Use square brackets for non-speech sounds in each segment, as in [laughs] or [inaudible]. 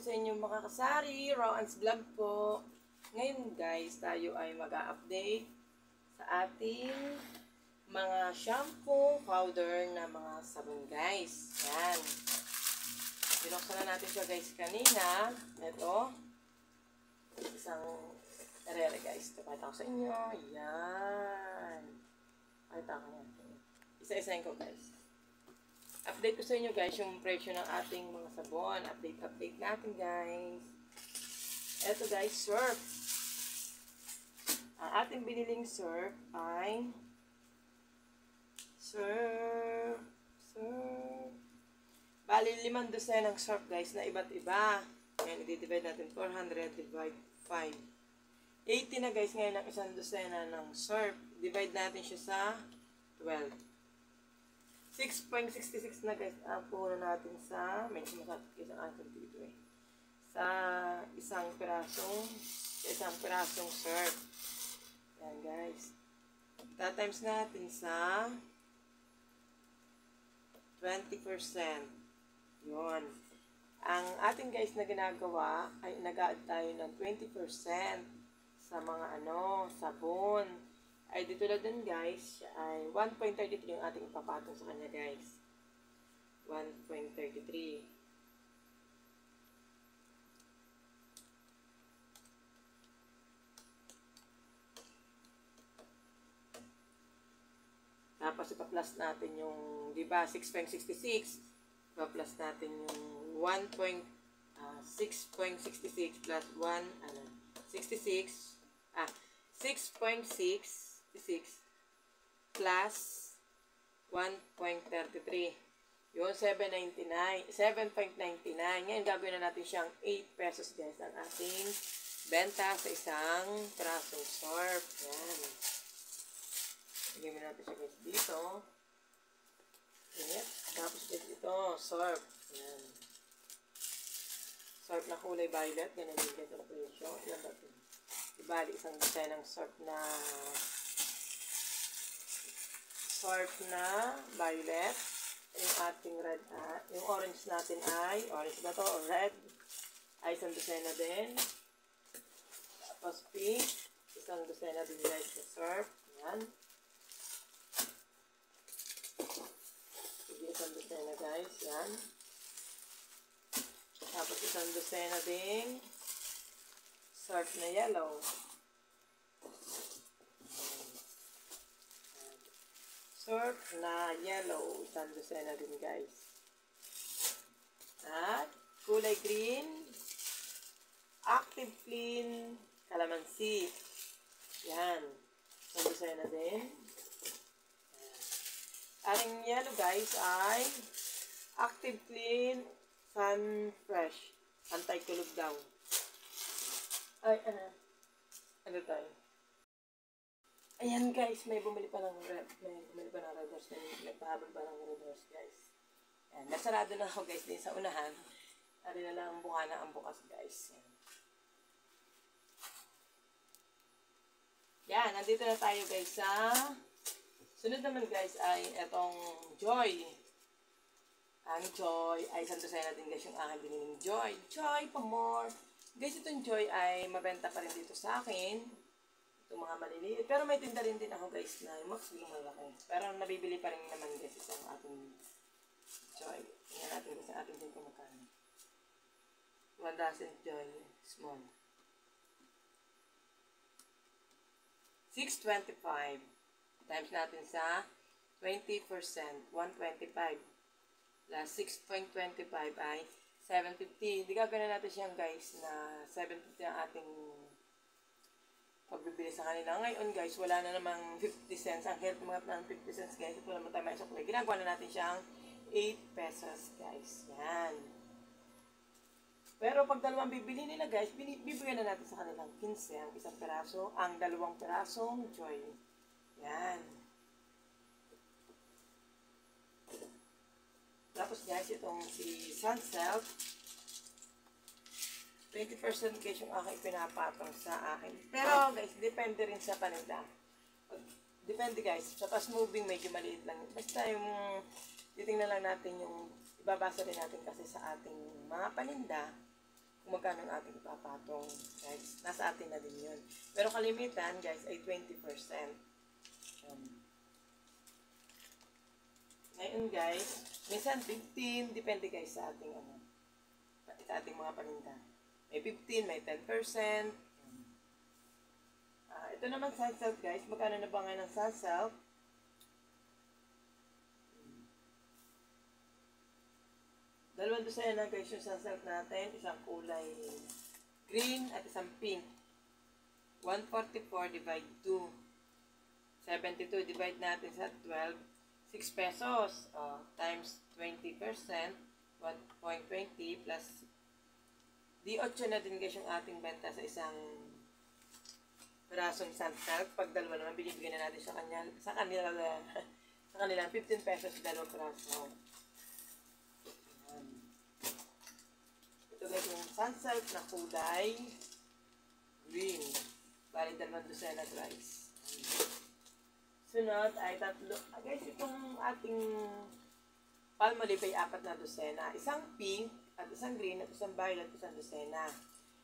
sa inyo makakasari, Rowan's Vlog po. Ngayon guys, tayo ay mag-update sa ating mga shampoo, powder na mga sabon guys. Yan. Binuksan na natin siya guys kanina. Ito. Isang arere guys. Tapata ko sa inyo. Yan. Pakita ko yan. Isa-isahin ko guys. Update ko sa inyo guys yung presyo ng ating mga sabon. Update, update natin guys. Ito guys, surf. Ang ating biniling surf ay surf, surf. Bali, limang dosen ng surf guys na iba't iba. Ngayon, i-divide natin 400 divide 5. 80 na guys ngayon ang isang dosena ng surf. Divide natin siya sa 12. 6.66 na guys ang puno natin sa medyo masakit kasi ang dito eh. Sa isang pirasong sa isang pirasong surf. Yan guys. Tatimes natin sa 20%. Yun. Ang ating guys na ginagawa ay nag-add tayo ng 20% sa mga ano, sabon. Ay dito na din guys, siya ay 1.33 yung ating ipapatong sa kanya guys. 1.33. Tapos ipa-plus natin yung, di ba, 6.66. Ipa-plus natin yung 1. Uh, 6.66 plus 1, ano, 66, ah, 6.66 plus 1.33. Yun, 7.99. 7.99. Ngayon, gagawin na natin siyang 8 pesos, guys, ang ating benta sa isang trasong surf. Yan. Lagyan natin siya, guys, dito. Yan. Tapos, guys, dito, surf. Yan. Surf na kulay violet. Ganun din, guys, ang presyo. Yan natin. Ibali, isang design ng surf na surf na violet. Yung ating red, ah, yung orange natin ay, orange ba to o red? Ay isang dosena din. Tapos pink, isang dosena din guys sa surf. Yan. Sige, isang dosena guys. Yan. Tapos isang dosena din surf na yellow. Surf na yellow. Isang dosena din guys. At kulay green. Active clean. Calamansi. Yan. Isang dosena din. Aring yellow guys ay active clean sun fresh. Anti-kulog daw. Ay, ano? Ano tayo? Ayan guys, may bumili pa ng red, may bumili pa ng red horse, may nagpahabol pa ng red horse guys. Ayan, nasarado na ako guys din sa unahan. Ari na lang ang bukana ang bukas guys. Ayan. Yan, nandito na tayo guys sa sunod naman guys ay etong Joy. Ang Joy ay isang dosena din guys yung aking biniling Joy. Joy pa more. Guys, itong Joy ay mabenta pa rin dito sa akin. Itong mga maliliit. Pero may tinda rin din ako guys na yung mas yung malaki. Pero nabibili pa rin naman guys itong ating Joy. Tingnan natin guys ang ating din kung magkano. 1 dozen Joy small. 625 times natin sa 20%, 125 plus 6.25 ay 750. Hindi gagawin natin siyang guys na 750 ang ating pagbibili sa kanila. Ngayon guys, wala na namang 50 cents. Ang hirap mga ng 50 cents guys. Ito naman tayo may sukli. Ginagawa na natin siyang 8 pesos guys. Yan. Pero pag dalawang bibili nila guys, bibigyan na natin sa kanilang 15 ang isang peraso, ang dalawang perasong joy. Yan. Tapos guys, itong si Sunsilk, 20% guys yung aking pinapatong sa akin. Pero guys, depende rin sa paninda. Depende guys, sa fast moving medyo maliit lang. Basta yung titingnan lang natin yung ibabasa rin natin kasi sa ating mga paninda kung magkano ang ating ipapatong. Guys, nasa atin na din yun. Pero kalimitan, guys, ay 20%. Um, ngayon, guys, minsan 15, depende guys sa ating, ano, sa ating mga paninda. May 15, may 10%. Ah, ito naman sunsilk, guys. Magkano na ba ngayon ang sunsilk? Dalawang dosena guys yung sunsilk natin. Isang kulay green at isang pink. 144 divide 2. 72 divide natin sa 12. 6 pesos. Oh, times 20%. 1.20 plus di 8 na din guys yung ating benta sa isang pirasong sunsilk. Pag dalawa naman, binibigyan na natin sa kanya, sa kanila, sa kanila, 15 pesos dalawang piraso. Ito guys yung sunsilk na kulay green. Bali, dalawang dosena guys. Sunod ay tatlo. Ah, guys, itong ating palmolive ay apat na dosena. Isang pink at isang green at isang violet at isang dosena.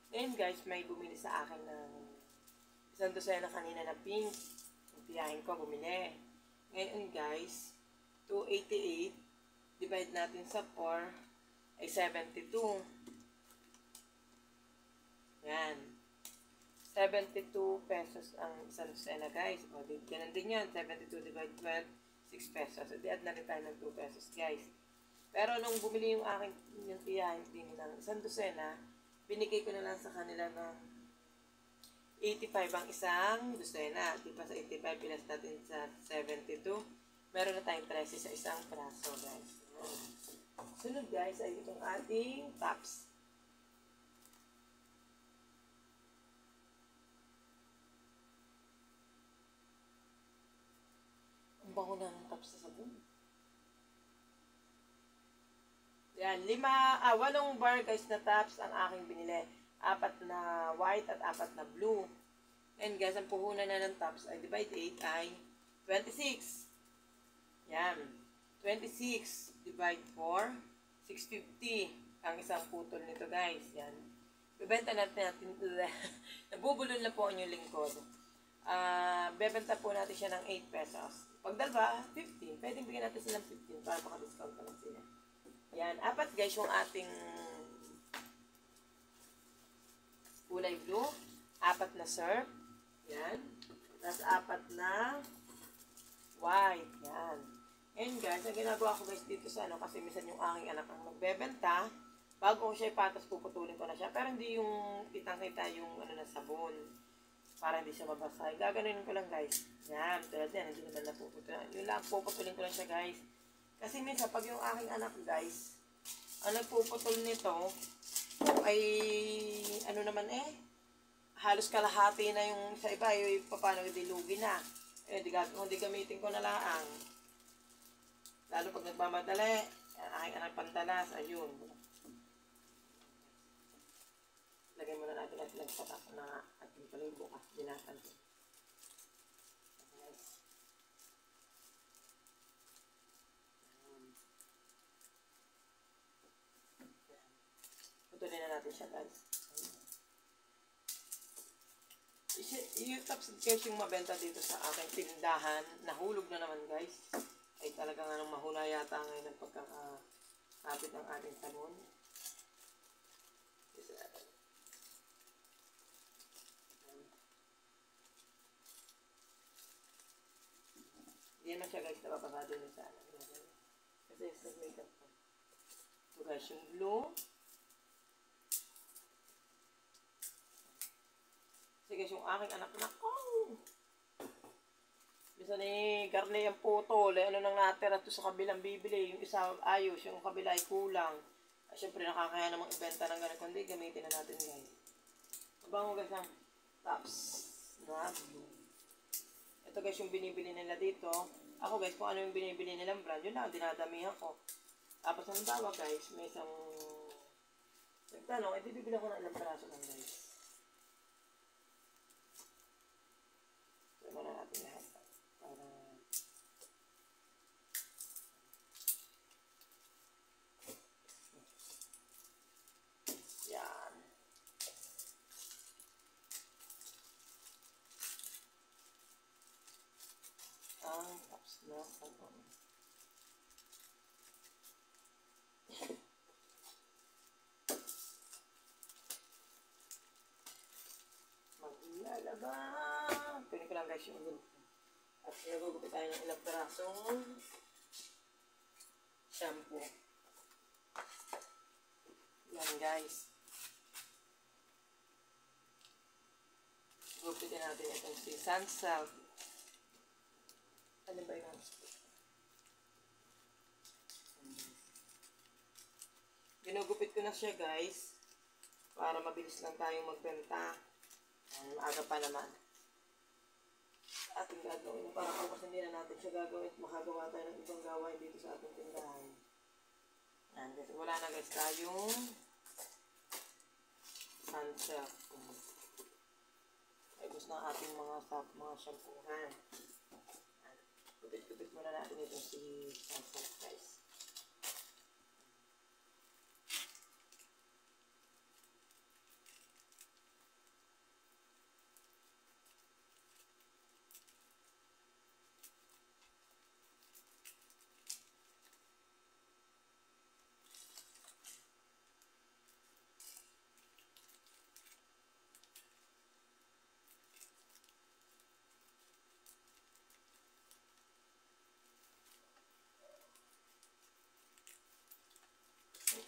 Ngayon guys, may bumili sa akin ng isang dosena kanina na pink. Tiyahin ko, bumili. Ngayon guys, 288 divide natin sa 4 ay 72. Yan. 72 pesos ang isang dosena guys. O, ganun din yan. 72 divide 12, 6 pesos. So, di-add na rin tayo ng 2 pesos guys. Pero nung bumili yung aking yung tiyahin din ng isang dosena, binigay ko na lang sa kanila ng 85 ang isang dosena. Di pa sa 85 pilas natin sa 72. Meron na tayong 13 sa isang praso guys. Sunod guys ay itong ating tops. Ang bango na ng tops sa sabon. Yan, lima, ah, walong bar guys na tops ang aking binili. Apat na white at apat na blue. And guys, ang puhunan na ng tops ay divide 8 ay 26. Yan. 26 divide 4, 650 ang isang putol nito guys. Yan. Bebenta natin natin, [laughs] nabubulol na po ang yung lingkod. Ah, bebenta po natin siya ng 8 pesos. Pag dalawa, 15. Pwedeng bigyan natin silang 15 para maka-discount pa lang sila. Yan, apat guys yung ating kulay blue. Apat na syrup. Yan. Tapos apat na white. Yan. Ngayon guys, ang ginagawa ko guys dito sa ano, kasi minsan yung aking anak ang magbebenta, bago ko siya ipatas, puputulin ko na siya. Pero hindi yung kitang-kita yung ano na sabon. Para hindi siya mabasa. Gaganunin ko lang guys. Yan, tulad yan, hindi naman napuputulin. Yun lang, puputulin ko lang siya guys. Kasi minsan, pag yung aking anak guys, ang nagpuputol nito, ay, ano naman eh, halos kalahati na yung sa iba, yung paano dilugi na. Eh, di, gag- di gamitin ko na lang. Lalo pag nagmamadali, ang aking anak pandalas, ayun. Lagay muna natin at nagpatak na ating pala yung bukas. Binatan ko. Putulin na natin siya guys. Yung tops guys yung mabenta dito sa aking tindahan. Nahulog na naman guys. Ay talaga nga nang mahula yata ngayon ang pagkakapit ng ating. Isa. Hindi naman siya guys napapagado niya sa ano. Kasi sa makeup ko. Ito guys yung blue. Guys yung aking anak na ko. Bisa ni Garne ang putol. Eh, ano nang natira to sa kabilang bibili. Yung isa ayos, yung kabila ay kulang. Ay, syempre nakakaya namang ibenta ng ganun. Kundi gamitin na natin guys. Mabango guys ang tops na. Ito guys yung binibili nila dito. Ako guys, kung ano yung binibili nilang brand, yun lang, dinadamihan ko. Tapos halimbawa guys, may isang nagtanong, eh bibili ko ng ilang peraso lang guys. para I para ya ah pues Bye. Pwede ko lang guys yung ulo. At nagugupit tayo ng ilang perasong shampoo. Yan guys. Gupitin natin itong si Sunsilk. Ano ba yun? Ginugupit ko na siya guys. Para mabilis lang tayong magbenta. Maaga pa naman. Ating gagawin. Para kapag hindi na natin siya gagawin at makagawa tayo ng ibang gawain dito sa ating tindahan. Ayan, guys. Wala na guys tayong sunsilk. Ay gusto ng ating mga sap, mga shampoohan. Kupit-kupit muna natin itong si sunsilk guys.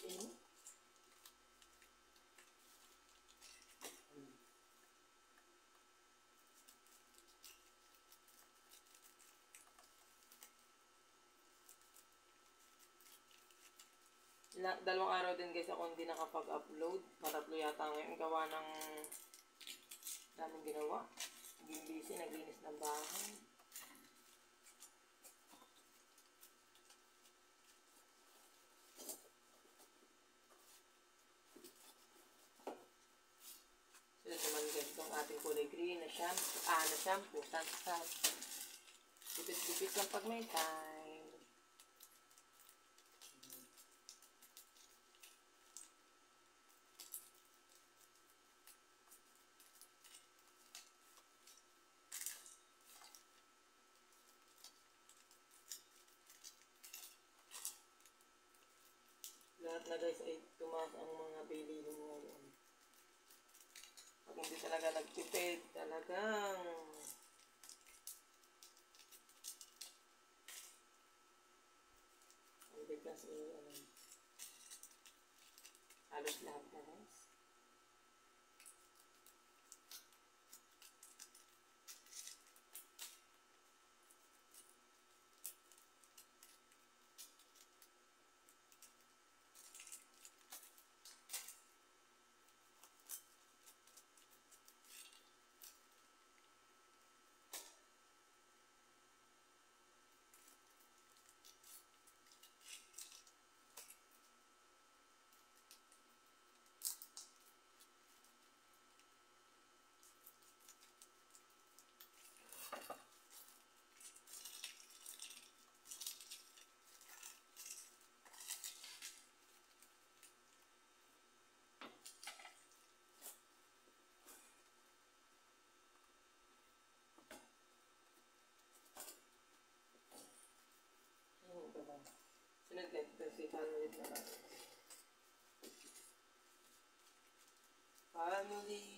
Okay. Na, dalawang araw din guys ako hindi nakapag-upload. Matatlo yata ngayon gawa ng daming ginawa. Busy, naglinis ng bahay. Sunod naman guys itong ating kulay green na shampoo, ah, na shampoo, sunset. Gupit-gupit lang pag may time. Lahat na guys ay tumaas ang mga bilihin ngayon. Hindi talaga nagtipid, talagang ang biglas ay ano, halos lahat na guys. Family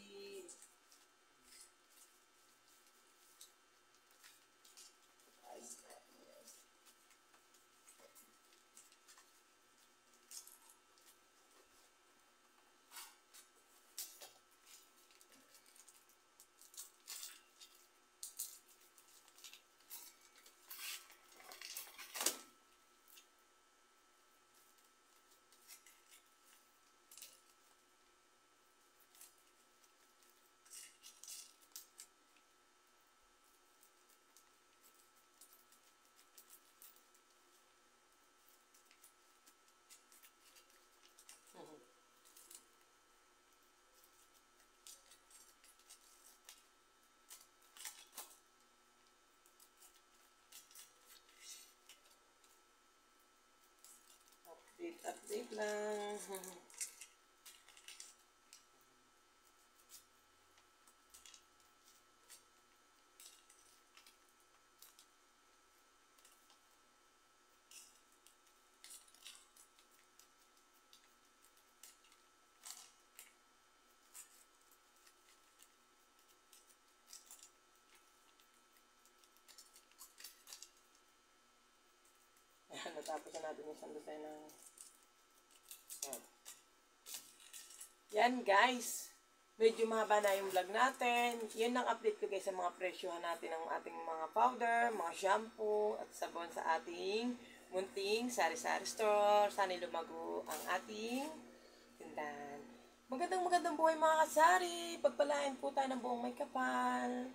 Update, update lang. [laughs] natapos na natin yung isang design ng Yan guys. Medyo mahaba na yung vlog natin. Yan ang update ko guys sa mga presyohan natin ng ating mga powder, mga shampoo, at sabon sa ating munting sari-sari store. Sana lumago ang ating tindahan. Magandang magandang buhay mga kasari. Pagpalain po tayo ng buong may kapal.